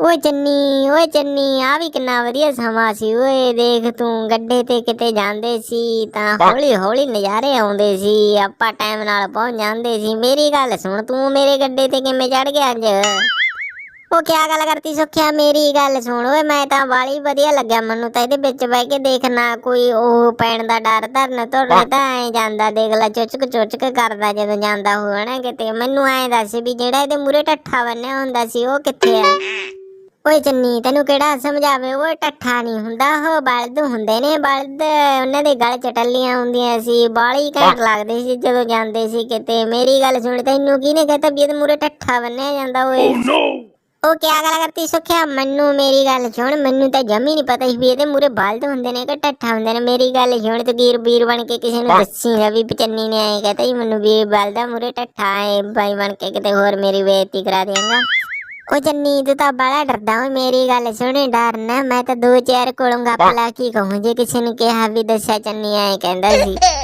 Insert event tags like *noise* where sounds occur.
ਓਏ ਚੰਨੀ ਓਏ ਚੰਨੀ ਆ ਵੀ ਕਿੰਨਾ ਵਧੀਆ ਸਮਾਂ ਸੀ। ਓਏ ਦੇਖ ਤੂੰ ਗੱਡੇ ਤੇ ਕਿਤੇ ਜਾਂਦੇ ਸੀ ਤਾਂ ਹੌਲੀ ਹੌਲੀ ਨਜ਼ਾਰੇ ਆਉਂਦੇ ਸੀ। ਆਪਾਂ ਟਾਈਮ ਨਾਲ ਪਹੁੰਚ ਜਾਂਦੇ ਸੀ। ਮੇਰੀ ਗੱਲ ਸੁਣ ਤੂੰ ਮੇਰੇ ਗੱਡੇ ਤੇ ਕਿਵੇਂ ਚੜ ਗਿਆ ਅੱਜ? ਉਹ ਕਿਆ ਗੱਲ ਕਰਤੀ ਸੁਖਿਆ ਮੇਰੀ ਗੱਲ ਸੁਣ। ਓਏ ਮੈਂ ਤਾਂ ਵਾਲੀ ਵਧੀਆ ਲੱਗਿਆ। ਮੈਨੂੰ ਤਾਂ ਇਹਦੇ ਵਿੱਚ ਬਹਿ ਕੇ ਦੇਖਣਾ ਕੋਈ ਉਹ ਪੈਣ ਦਾ ਡਰ ਧਰਨ ਤੁਰਨ ਤਾਂ ਐ ਜਾਂਦਾ। ਦੇਖ ਲੈ ਚੁਚਕ ਚੁਚਕ ਕਰਦਾ ਜਦੋਂ ਜਾਂਦਾ ਨਾ ਕਿਤੇ। ਮੈਨੂੰ ਐ ਦੱਸ ਵੀ ਜਿਹੜਾ ਇਹਦੇ ਮੂਰੇ ਟੱਠਾ ਬੰਨਿਆ ਹੁੰਦਾ ਸੀ ਉਹ ਕਿੱਥੇ ਆ? ਓਏ ਚੰਨੀ ਤੈਨੂੰ ਕਿਹੜਾ ਸਮਝਾਵੇ? ਓਏ ਟੱਠਾ ਨਹੀਂ ਹੁੰਦਾ। ਉਹ ਬਲਦ ਹੁੰਦੇ ਨੇ ਬਲਦ। ਉਹਨਾਂ ਦੇ ਗਲ ਚ ਟੱਲੀਆਂ ਹੁੰਦੀਆਂ ਸੀ। ਬਾਲੀ ਘੈਂਟ ਲੱਗਦੇ ਸੀ ਜਦੋਂ ਜਾਂਦੇ ਸੀ ਕਿਤੇ। ਮੇਰੀ ਗੱਲ ਸੁਣ ਤੈਨੂੰ ਕਿਹਨੇ ਕਹਤਾ ਵੀ ਇਹਦੇ ਮੂਰੇ ਟੱਠਾ ਬੰਨਿਆ ਜਾਂਦਾ ਓਏ। ਉਹ ਕਿਆ ਗੱਲ ਕਰਤੀ ਸੁਖਿਆ? ਮੈਨੂੰ ਮੇਰੀ ਗੱਲ ਸੁਣ ਮੈਨੂੰ ਤਾਂ ਜਮੀ ਨਹੀਂ ਪਤਾ ਸੀ ਵੀ ਇਹਦੇ ਮੂਰੇ ਬਲਦ ਹੁੰਦੇ ਨੇ ਕਿ ਟੱਠਾ ਹੁੰਦੇ ਨੇ। ਮੇਰੀ ਗੱਲ ਸੁਣ ਤੇ ਵੀਰ ਵੀਰ ਬਣ ਕੇ ਕਿਸੇ ਨੂੰ ਦੱਸੀ ਨਾ ਵੀ ਚੰਨੀ ਨੇ ਐ ਕਹਤਾ ਜੀ ਮੈਨੂੰ ਵੀਰ ਬਲਦਾ ਮੂਰੇ ਟੱਠਾ ਐ ਬਾਈ ਬਣ ਕੇ ਕਿਤੇ ਹੋਰ ਮੇਰੀ ਬੇਇੱਜ਼ਤੀ ਕਰਾ ਦੇਂਗਾ ਉਹ ਚੰਨੀ ਤੂੰ ਤਾਂ ਬੜਾ ਡਰਦਾ ਓਏ ਮੇਰੀ ਗੱਲ ਸੁਣ ਡਰ ਨਾ ਮੈਂ ਤਾਂ ਦੋ ਚਾਰ ਕੋਲੋਂ ਗੱਪ ਲਾ ਕੀ ਕਹੂੰ ਜੇ ਕਿਸੇ ਨੇ ਕਿਹਾ ਵੀ ਦੱਸਿਆ ਚੰਨੀ ਐ ਕਹਿੰਦਾ ਸੀ। *laughs*